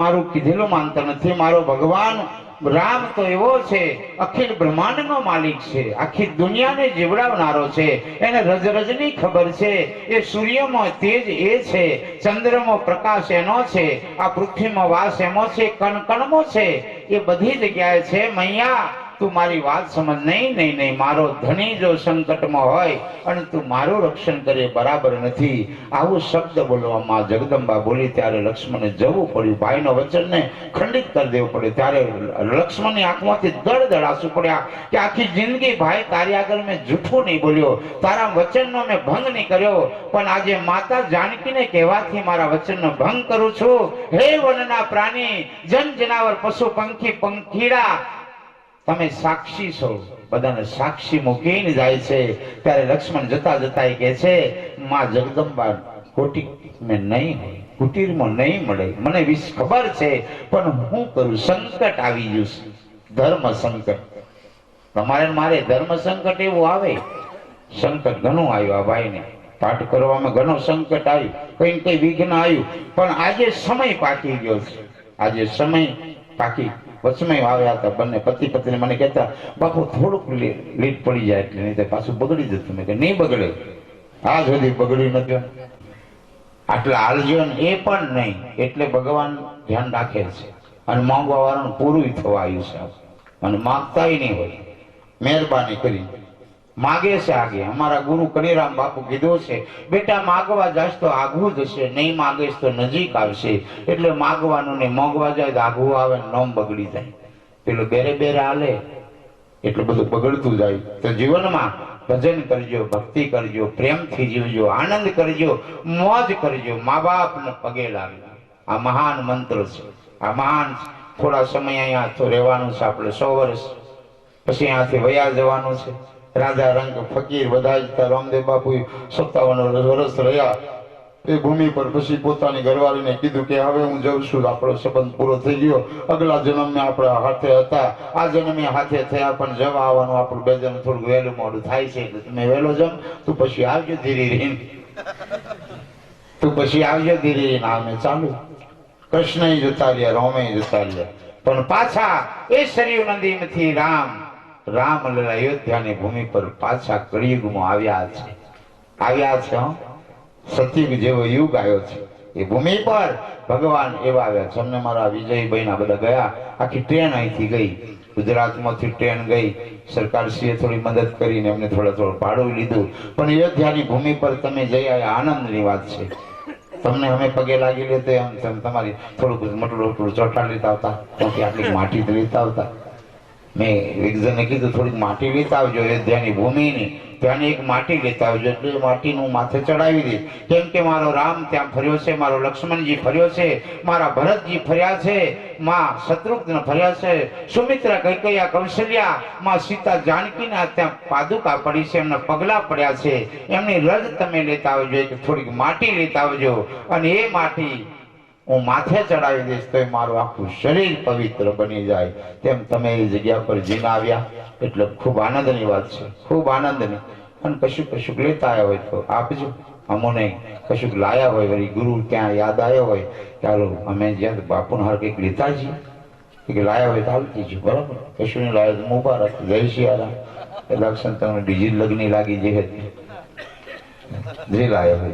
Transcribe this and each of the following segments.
મારું કીધેલું માનતા નથી. મારો ભગવાન રામ તો એવો છે, અખિલ બ્રહ્માંડનો માલિક છે. આખી દુનિયાને જીવડાવનારો છે. એને રજ રજની ખબર છે. એ સૂર્યમાં તેજ એ છે. ચંદ્રમાં પ્રકાશ એનો છે. આ પૃથ્વીમાં વાસ એમો છે. કણ કણમો છે. એ બધી જગ્યાએ છે. મૈયા તું મારી વાત સમજ. નહીં નહીં નહીં, મારો ધણી જો સંકટમાં હોય અને તું મારું રક્ષણ કરે, બરાબર નથી. આવું શબ્દ બોલવામાં જગદંબા બોલી ત્યારે લક્ષ્મણે જવું પડ્યું. ભાઈનો વચનને ખંડિત કરી દેવું પડ્યું. ત્યારે લક્ષ્મણની આંખમાંથી દળ દળ આંસુ પડ્યા કે આખી જિંદગી ભાઈ તારી આગળ મેં જૂઠું નહીં બોલ્યો. તારા વચનનો મેં ભંગ નહીં કર્યો. પણ આજે માતા જાનકીને કહેવાથી મારા વચનનો ભંગ કરું છું. હે વનના પ્રાણી, જન જનાવર, પશુ, પંખી, પંખીડા તમે સાક્ષી છો. બધાને સાક્ષી મૂકીને જાય છે. ત્યારે લક્ષ્મણ જતા જતા કહે છે, માં જગદંબા કોટી મેં નહીં હોય કુટીરમાં નહીં મળે. મને વિશ ખબર છે, પણ હું કરું? સંકટ આવી ગયું છે. ધર્મ સંકટ. તમારે મારે ધર્મ સંકટ એવું આવે? સંકટ ઘણું આવ્યું આ ભાઈને. પાઠ કરવામાં ઘણું સંકટ આવ્યું. કઈ કઈ વિઘ્ન આવ્યું. પણ આજે સમય પાકી ગયો છે. આજે સમય પાકી વચમાં આવ્યા હતા બંને પતિ પત્ની મને કહેતા, બાપુ, થોડુંક લીટ પડી જાય એટલે નહીં પાછું બગડી જતું મેં કે નહીં બગડે. આ સુધી બગડ્યું નથી. આટલે હાલજો એ પણ નહીં, એટલે ભગવાન ધ્યાન રાખે છે અને માંગવા વાળાનું પૂરું થવા આવ્યું છે અને માગતાય નહીં હોય. મહેરબાની કરી માગે છે આગે. અમારા ગુરુ કનીરામ બાપુ કીધું છે, બેટા, માગવા જાશ તો આગવું જશે નહીં માગેશ તો નજીક આવશે. એટલે માગવાનું ને મોગવા જાય તો આગવું આવે નોમ બગડી જાય. પેલું બેરે બેરે હાલે, એટલું બધું બગડતું જાય. તો જીવનમાં ભજન કરજો, ભક્તિ કરજો, પ્રેમથી જીવજો, આનંદ કરજો, મોજ કરજો મા બાપને પગે લાગજો. આ મહાન મંત્ર છે. આ મહાન થોડા સમય અહીંયા તો રહેવાનું છે આપણે સો વર્ષ. પછી અહીંયાથી વયા જવાનું છે. રાજા, રંગ, ફકીર બધા જ રામદેવ બાપુ સત્તાવન વર્ષ રહ્યા. એ ભૂમિ પર પછી પોતાની ઘરવાળીને કીધું કે હવે હું જઉં છું, આપણો સંબંધ પૂરો થઈ ગયો. અગલા જન્મે આપણે હાથે હતા. આ જન્મે હાથે થયા પણ જવા આવવાનું આપણું બે જણ થોડું વહેલું મોડું થાય છે તમે વહેલો જમ તું પછી આવજો ધીરે રહીને. તું પછી આવજો ધીરે રહીને. આમે ચાલુ. કૃષ્ણ જતા રહ્યા રોમે જતા રહ્યા. પણ પાછા એ સરયુ નદીમાંથી રામ રામ લલા અયોધ્યાની ભૂમિ પર પાછા કળિયુગમાં આવ્યા છે. આવ્યા છે. સતયુગ જેવો યુગ આવ્યો છે. એ ભૂમિ પર ભગવાન એવા આવ્યા. છે મારા વિજયભાઈ ના બધા ગયા, આખી ટ્રેન અહીંથી ગઈ. ગુજરાતમાંથી ટ્રેન ગઈ. સરકારશ્રીએ થોડી મદદ કરીને એમને થોડા થોડું ભાડું લીધું. પણ અયોધ્યાની ભૂમિ પર તમે જઈ આવ્યા, આનંદની વાત છે. તમને અમે પગે લાગી લે એમ તમારી થોડુંક મટલું મટલું ચોટા લેતા આવતા, ત્યાંથી આટલી માટી લેતા આવતા. મેં એક કીધું, થોડીક માટી લેતા આવજો અયોધ્યાની ભૂમિની, ત્યાંની એક માટી લેતા આવજો એટલે માટીનું માથે ચડાવી દે. કેમ કે મારો રામ ત્યાં ફર્યો છે, મારો લક્ષ્મણજી ફર્યો છે, મારા ભરતજી ફર્યા છે, માં શત્રુઘ્ન ફર્યા છે, સુમિત્રા કૈકૈયા કૌશલ્યા, માં સીતા જાનકીના ત્યાં પાદુકા પડી છે, એમના પગલા પડ્યા છે. એમની રજ તમે લેતા આવજો થોડીક માટી લેતા આવજો. અને એ માટી હું માથે ચડાવી દઈશ તો મારું આખું શરીર પવિત્ર બની જાય. તેમ તમે એ જગ્યા પર જીન આવ્યા. એટલે ખૂબ આનંદની વાત છે. ખૂબ આનંદની. અને કશું કશુંક લેતા આવ્યા હોય તો આપજો. અમોને કશુંક લાયા હોય, વળી ગુરુ ત્યાં યાદ આવ્યો હોય ચાલો અમે જ્યાં બાપુને હાર કંઈક લેતા જઈએ કે લાયા હોય તો આવતી દીજો, બરાબર? કશું લાયા તો મુબારક જય એ દર્શન તમને બીજી લગ્ન લાગી જે હતી જે લાયા હોય.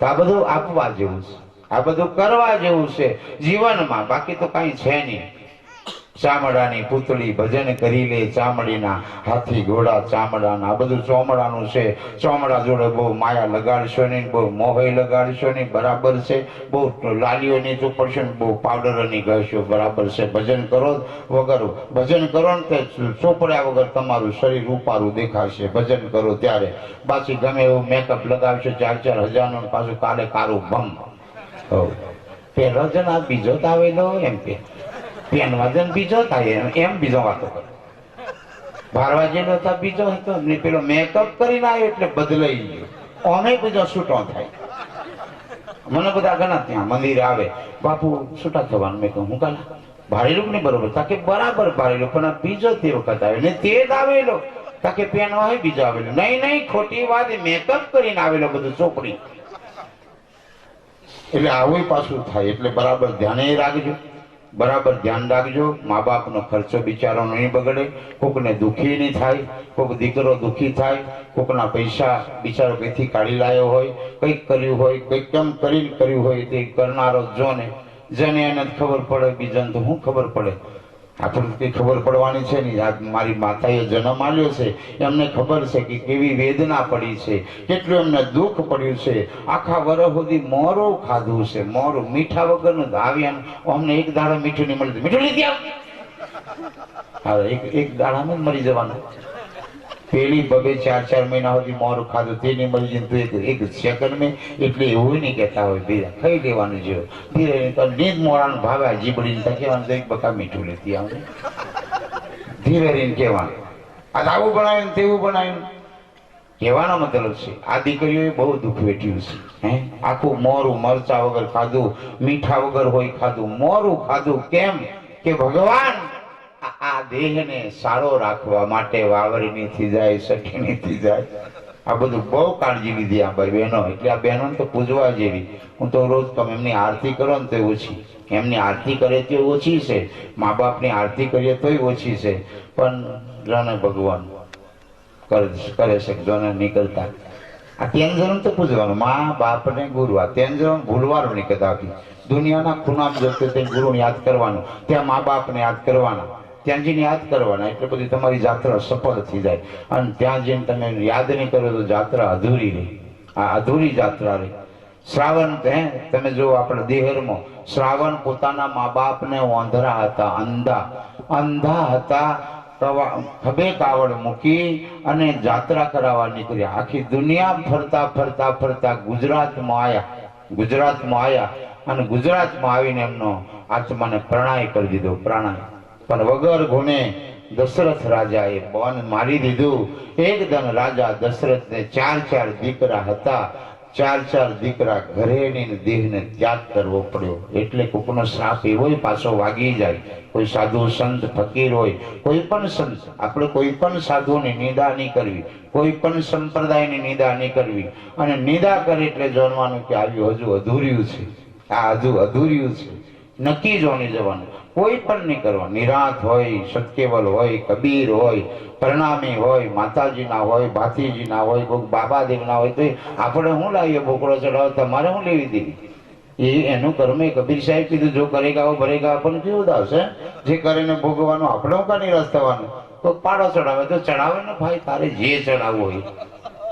તો આ બધું આપવા જેવું છે. આ બધું કરવા જેવું છે. જીવનમાં બાકી તો કઈ છે નહીં. ચામડાની પૂતળી ભજન કરી લે ચામડીના હાથી ઘોડા ચામડાના. આ બધું ચોમડાનું છે. ચોમડા જોડે બહુ માયા લગાડશો નહીં, બહુ મોહય લગાડશો નહીં. બરાબર છે. બહુ લાલીઓ નહીં ચોપડશો ને બહુ પાવડર નહીં કહેશો બરાબર છે. ભજન કરો વગર, ભજન કરો ને તે ચોપડ્યા વગર તમારું શરીર રૂપારું દેખાશે. ભજન કરો ત્યારે. પાછી ગમે એવું મેકઅપ લગાવશો, ચાર ચાર હજારનું પાછું કાલે કારું ભંગ. પેલો જણ આ બીજો જ આવેલો એમ કે. પેન જણ બીજો થાય એમ બીજો વાતો કરે. ભારવા જેલો તો બીજો હતો ને પેલો મેકઅપ કરીને આવ્યો એટલે બદલાઈ ગયો. ઓને બીજો છૂટો થાય. મને બધા ઘણા ત્યાં મંદિરે આવે, બાપુ છૂટા થવાનું. મેં કહું હું કાલા? ભારેલું નહીં, બરોબર. તાકે બરાબર ભારેલું પણ આ બીજો તે વખત આવ્યો ને તે જ આવેલો. તાકે પેનો હોય બીજો આવેલો. નહીં નહીં, ખોટી વાત મેકઅપ કરીને આવેલો બધું ચોપડી. એટલે આવું પાછું થાય. એટલે બરાબર ધ્યાને રાખજો. બરાબર ધ્યાન રાખજો. મા બાપનો ખર્ચો બિચારો નહીં બગડે. કોકને દુઃખી નહીં થાય. કોક દીકરો દુઃખી થાય. કોકના પૈસા બિચારો કંઈથી કાઢી લાયો હોય. કંઈક કર્યું હોય, કંઈક કેમ કરીને કર્યું હોય તે કરનારો જોને, જેને એને ખબર પડે, બીજાને તો શું ખબર પડે? આપણને ખબર પડવાની છે નહીં આ મારી માતાએ જન્મ આલ્યો છે એમને ખબર છે કે કેવી વેદના પડી છે કેટલું એમને દુઃખ પડ્યું છે આખા વર્ષ સુધી મોરો ખાધું છે મોરું મીઠા વગરનું ધાવ્યા અમને એક દાડા મીઠું નહીં મળતું મીઠું લીધી હા, એક એક દાડામાં મરી જવાનું. પેલી બબે ચાર ચાર મહિના સુધી મોરું ખાધું. તેની મળી જાય તો એક એક સેકન્ડ મેં એટલે એવું નહીં કહેતા હોય, ભીરા, ખાઈ લેવાનું જો ધીરે તો નીંદ મોડાનું ભાવે જીબડીને તો કહેવાનું એક બકા મીઠું લેતી આવે ધીરે રહીને કહેવાનું. આ આવું બનાવ્યું તેવું બનાવ્યું. કહેવાનો મતલબ છે, આ દીકરીઓએ બહુ દુઃખ વેઠ્યું છે, હે? આખું મોરું મરચા વગર ખાધું, મીઠા વગર હોય ખાધું, મોરું ખાધું, કેમ? કે ભગવાન આ- દેહને સારો રાખવા માટે વાવરીની થઈ જાય સઠીની થઈ જાય. આ બધું બહુ કાળજી લીધી આ ભાઈ બહેનો. એટલે આ બહેનો તો પૂજવા જેવી. હું તો રોજ તમે એમની આરતી કરો ને તો ઓછી. એમની આરતી કરે તો ઓછી છે. મા બાપની આરતી કરીએ તોય ઓછી છે. પણ જાણે ભગવાન કરે છે જોને નીકળતા. આ તેન તો પૂજવાનું. મા બાપને ગુરુ આ તેન જન્મ ભૂલવાનું નીકળતા દુનિયાના ખૂણામ જતે તે ગુરુને યાદ કરવાનું. ત્યાં મા બાપને યાદ કરવાના. ત્યાં જઈને યાદ કરવાના, એટલે બધી તમારી જાત્રા સફળ થઈ જાય. અને ત્યાં જઈને તમે યાદ નહીં કરો તો જાત્રા અધૂરી રહી. આ અધૂરી જાત્રા રહી. શ્રાવણ હે તમે જો આપણે દેહરમાં, શ્રાવણ પોતાના મા બાપને ઓંધરા હતા, અંધા. અંધા હતા ખભે કાવડ મૂકી અને જાત્રા કરાવવા નીકળ્યા. આખી દુનિયા ફરતા ફરતા ફરતા ગુજરાતમાં આવ્યા ગુજરાતમાં આવ્યા અને ગુજરાતમાં આવીને એમનો આત્માને પ્રણય કરી દીધો, પ્રણય. પણ વગર ગુણે દશરથ રાજાએ બન મારી દીધું. એકદમ રાજા દશરથને ચાર ચાર દીકરા હતા. ચાર ચાર દીકરા ઘરેની ને દેહને ત્યાગ કરવો પડ્યો. એટલે કોકનો શ્રાપ એવો પાછો વાગી જાય. કોઈ સાધુ સંત ફકીર હોય, કોઈ પણ સંત, આપણે કોઈ પણ સાધુની નિંદા નહીં કરવી. કોઈ પણ સંપ્રદાયની નિંદા નહીં કરવી. અને નિંદા કરે એટલે જાણવાનું કે આવ્યું હજુ અધૂર્યું છે. આ હજુ અધૂર્યું છે. નક્કી જોણી જવાનું. કોઈ પણ નહીં કરવા નિરાંત હોય, સત્યવલ હોય, કબીર હોય, પ્રણામી હોય, માતાજીના હોય ભાતીજીના હોય કોઈ બાબાદેવના હોય, તો આપણે શું લાવીએ? બોકડો ચડાવો તમારે શું લેવી દીધી એ એનું કર્મ એ કબીર સાહેબ કીધું, જો કરેગા ભરેગા આપણને કેવું દાવશે જે કરીને ભોગવાનું આપણે હું કા નિરાશ થવાનું તો પાડો ચડાવે તો ચડાવે ને ભાઈ, તારે જે ચડાવવું હોય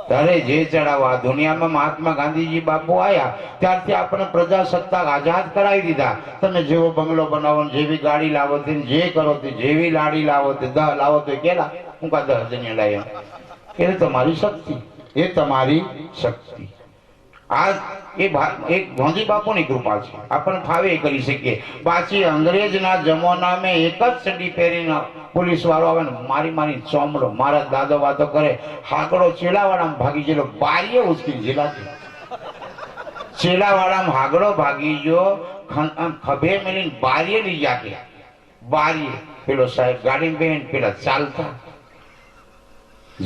તારે જે ચડાવવા દુનિયામાં મહાત્મા ગાંધીજી બાપુ આવ્યા ત્યારથી આપણે પ્રજાસત્તાક આઝાદ કરાવી દીધા. તમે જેવો બંગલો બનાવો જેવી ગાડી લાવો તે જે કરો તે જેવી લાડી લાવો તે દહ લાવો તો કેલા? હું કા દહ જણ્યા લાવ્યો એ તમારી શક્તિ. એ તમારી શક્તિ. આ એ એક ગાંધી બાપુની કૃપા છે. આપણને ફાવે કરી શકીએ. પાછી અંગ્રેજના જમાનામાં એક જ સડી પહેરીને પોલીસ વાળો આવે ને મારી મારી ચોમડો, મારા દાદો વાતો કરે, હાકડો ચેલાવાળામાં ભાગી ગયેલો, બારીએ ઉચકી જિલ્લાથી ચેલાવાળામાં હાગડો ભાગી ગયો ખભે મેલીને બારીએ લઈ જાકે બારીએ. પેલો સાહેબ ગાડી બેન પેલા ચાલતા.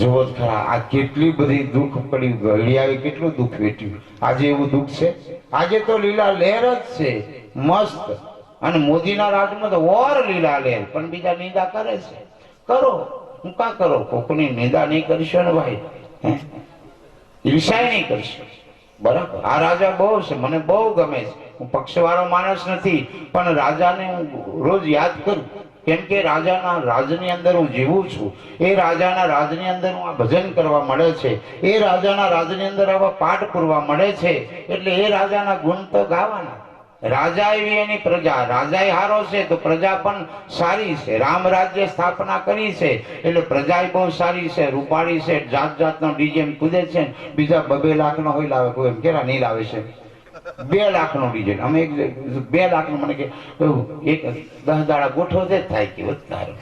જુઓ ખરા, આ કેટલી બધી દુઃખ પડ્યું ઘડિયાળે કેટલું દુઃખ વેઠ્યું. આજે એવું દુઃખ છે? આજે તો લીલા લહેર જ છે. મસ્ત. અને મોદીના રાજમાં તો ઓર લીલા લે, પણ બીજા નિંદા કરે છે. કરો. હું કા કરો? કોકની નિંદા નહીં કરશો ને ભાઈ? હે? ઈર્ષાય નહીં કરશો. બરાબર. આ રાજા બહુ છે. મને બહુ ગમે છે. હું પક્ષવાળો માણસ નથી, પણ રાજાને હું રોજ યાદ કરું. કેમ કે રાજાના રાજની અંદર હું જીવું છું. એ રાજાના રાજની અંદર હું આ ભજન કરવા મળે છે. એ રાજાના રાજની અંદર આવા પાઠ પૂરવા મળે છે. એટલે એ રાજાના ગુણ તો ગાવાના. રાજા એવી એની પ્રજા રાજા હારો છે તો પ્રજા પણ સારી છે. રામ રાજ્ય સ્થાપના કરી છે એટલે પ્રજા બહુ સારી છે, રૂપાળી છે જાત જાતનો ડીજે કૂદે છે બીજા બબે લાખ નો હોય લાવે, કોઈ કેરા નહીં લાવે છે. બે લાખ નો ડીજે અમે બે લાખનું મને કે એક દસ દાડા ગોઠવો જ થાય કે વધારે.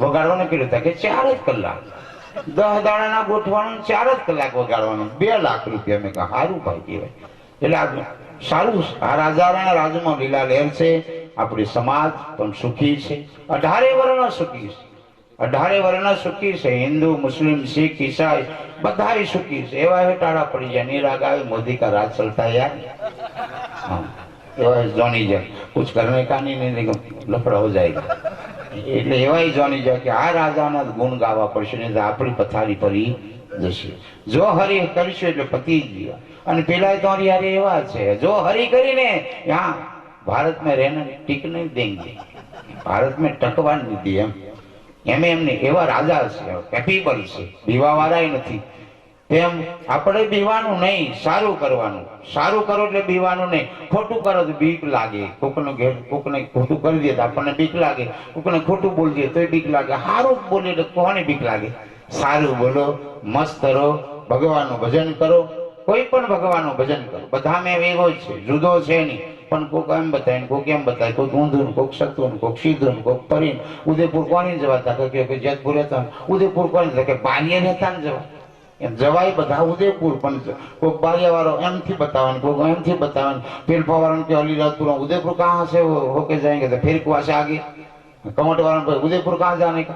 વગાડવાનું કેટલું થાય કે ચાર જ કલાક. દસ દાડાના ગોઠવાનું ચાર જ કલાક વગાડવાનું. બે લાખ રૂપિયા. મેં કહા સારું ભાઈ કહેવાય. એટલે સારું. આ રાજાના રાજમાં લીલા લહેર છે. આપણી સમાજ પણ સુખી છે. અઢારે વર્ણ સુખી છે. અઢારે વર્ણ સુખી છે. હિન્દુ, મુસ્લિમ, શીખ, ઈસાઈ બધા સુખી છે. એવા હેટાળા પડી જાય. નિરાગ આવે મોદી કા રાજ ચલતા યાર એવા જોની જાય. કુછ કરને કા નહીં લફડા હો જાય એટલે એવાય જોની જાય કે આ રાજાના ગુણ ગાવા પડશે, નહીં આપણી પથારી પરી જશે. જો હરી કરશે એટલે પતિ ગયા. અને પેલા તો હરિયારે એવા છે. જો હરી કરીને, હા ભારત મેં રહેના ટીક નહીં દેંગે. ભારત મેં ટકવા નથી એમ. એમે એમને એવા રાજા છે કેપેબલ છે. બીવા વાળા નથી. તેમ આપણે બીવાનું નહીં, સારું કરવાનું. સારું કરો એટલે બીવાનું નહીં. ખોટું કરો તો બીક લાગે. કોકનો ઘેર, કોકને ખોટું કરી દે તો આપણને બીક લાગે. કોકને ખોટું બોલી દે તોય બીક લાગે. સારું બોલે તો કોને બીક લાગે? સારું બોલો, મસ્ત રહો, ભગવાનનું ભજન કરો, કોઈ પણ ભગવાનનું ભજન કરો. બધા મેં બધામાં વેગો છે, જુદો છે નહીં. પણ કોક એમ બતાવીને કોક એમ બતાવે કોઈક ઊંધું કોક સત્તું કોઈક સીધું કોઈક ફરીને ઉદયપુર કોની જવાતા કે જેતપુર હતા ઉદયપુર કોની કે બારીએ રહેતા ને જવા. એમ જવાય બધા ઉદયપુર, પણ કોઈક બારિયાવાળો એમથી બતાવે કોઈક એમથી બતાવે ફેરફાવાળાને કે અલીરાજપુર ઉદયપુર કહાં છે હોકે જાયગે તો ફેર કુઆ છે આગે. કમટવાળાને ઉદયપુર કહાં જાને કા?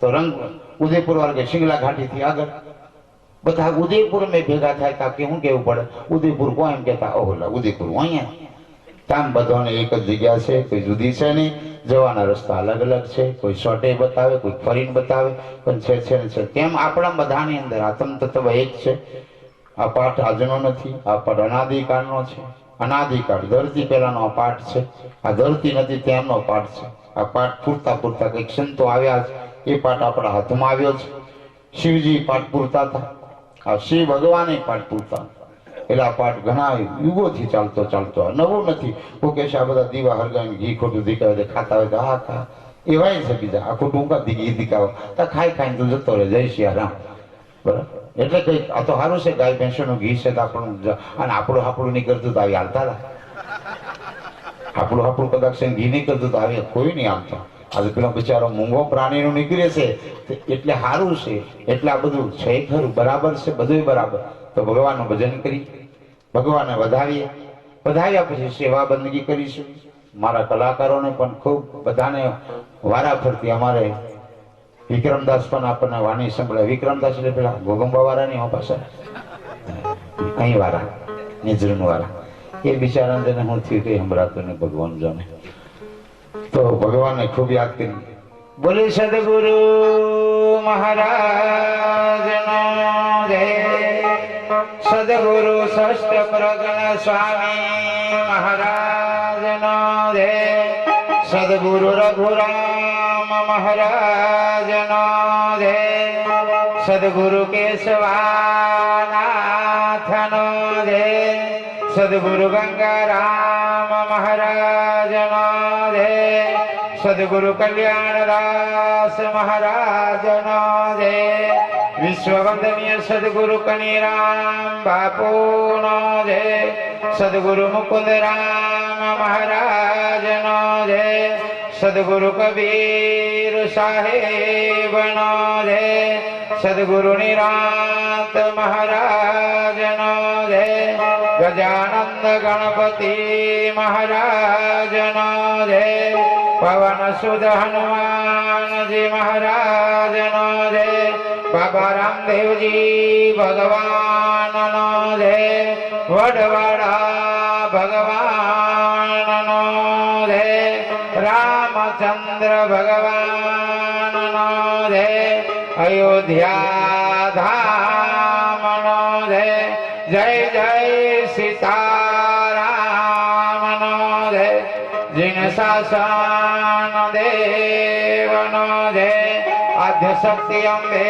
તો રંગ ઉદયપુર વાળા કે શિંગલા ઘાટીથી આગળ. બધા ઉદયપુર મેં ભેગા થાય તા કે કેવું પડે? ઉદયપુર કોણ એમ કહેતા? ઓહલા ઉદયપુર અહીંયા. કામ બધાને એક જ જગ્યા છે, કોઈ જુદી છે નહીં. જવાના રસ્તા અલગ અલગ છે, કોઈ શોર્ટે બતાવે, કોઈ ફરીને બતાવે. પણ છે છે ને છે. તેમ આપણા બધાની અંદર આત્મતત્વ એક છે. આ પાઠ આજનો નથી, આ પાઠ અનાધિકાળનો છે. અનાધિકાળ ધરતી પહેલાનો આ પાઠ છે. આ ધરતી નથી, તેમનો પાઠ છે. આ પાઠ પૂરતા પૂરતા કંઈક સંતો આવ્યા છે એ પાઠ આપણા હાથમાં આવ્યો છે. શિવજી પાઠ પૂરતા હતા. આ શિવ ભગવાન પાઠ પૂરતા એટલે આ પાઠ ઘણા યુગોથી ચાલતો ચાલતો. નવો નથી. છે આ બધા દીવા હરગામ ઘી ખોટું દીકાવે ખાતા હોય તો, હા, ખા. એવાય છે બીજા. આ ખોટું ઊંઘા ઘી દીકાવે? તો ખાઈ ખાઈને તું જતો રહે, જય સિયારામ બરાબર? એટલે કઈ આ તો સારું છે, ગાય, ભેંસોનું ઘી છે તો આપણું અને આપણું આપણું નીકળતું તો આવી હાલતા હતા આપણું આપણું કદાચ ઘી નહીં કરતું તો આવી કોઈ નહીં આવતા આજે પેલો બિચારો મૂંગો પ્રાણીનું નીકળે છે એટલે સારું છે. એટલે આ બધું છે ખરું, બરાબર છે બધું બરાબર. તો ભગવાનનું ભજન કરી ભગવાનને વધાવીએ. વધાવ્યા પછી સેવા બંદગી કરીશું. મારા કલાકારોને પણ ખૂબ બધાને વારા ફરતી અમારે વિક્રમદાસ પણ આપણને વાણી સંભળાય. વિક્રમદાસ એટલે પેલા ગોગંબા વાળા ની પાસે અહીં વાળા નિજરૂન વાળા એ બિચારા હું થયું કઈ સંભળાતું નહીં ભગવાન જાણે. તો ભગવાનને ખૂબ યાદ કરી બોલે સદગુરુ મહારાજ સદગુરુ ષષ્ઠ પ્રગણ સ્વામી મહારાજ જય. સદગુરુ રઘુરામ મહારાજ જય. સદગુરુ કેશવાનાથ જય. સદગુરુ ગંગારામ મહારાજ સદગુરુ કલ્યાણદાસ મહારાજ જય વિશ્વવંદનીય સદગુરુ કનીરામ બાપુ જય સદગુરુ મુકુંદ રામ મહારાજ જય સદગુરુ કબીર સાહેબ જય સદગુરુ નિરાંત મહારાજ જય ગજાનંદ ગણપતિ મહારાજ જય પવન સુદ હનુમાનજી મહારાજ જય. બાબા રામદેવજી ભગવાન જય. વડવાડા ભગવાન જય. રામચંદ્ર ભગવાન જય. અયોધ્યા ધામ જય. જય જય સીતારામ શાસન દેવનો જય આદ્ય શક્તિ અંબે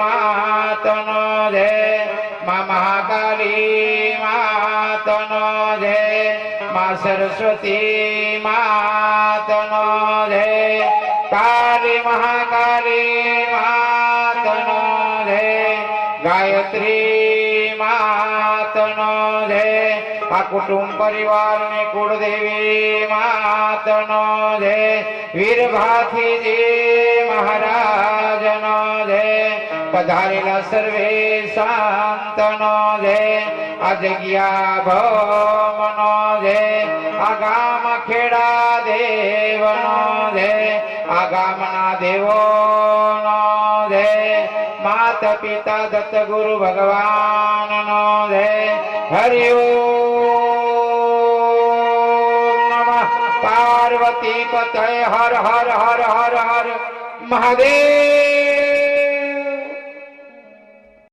માતનો જય મા મહાકાલી માતનો જય મા સરસ્વતી માતનો જય કાલી મહાકાલી આ પરિવાર ને કુળદેવી માતનો જય વીરભાથીજી મહારાજનો જય પધારેલા સર્વે શાંતનો જય આ જગ્યા ભવનો જય આ ગામ ખેડા દેવનો જય આ ગામના દેવોનો જય માતા પિતા દત્ત ગુરુ ભગવાનનો જય હરિ પતય હર હર હર હર હર મહાદેવ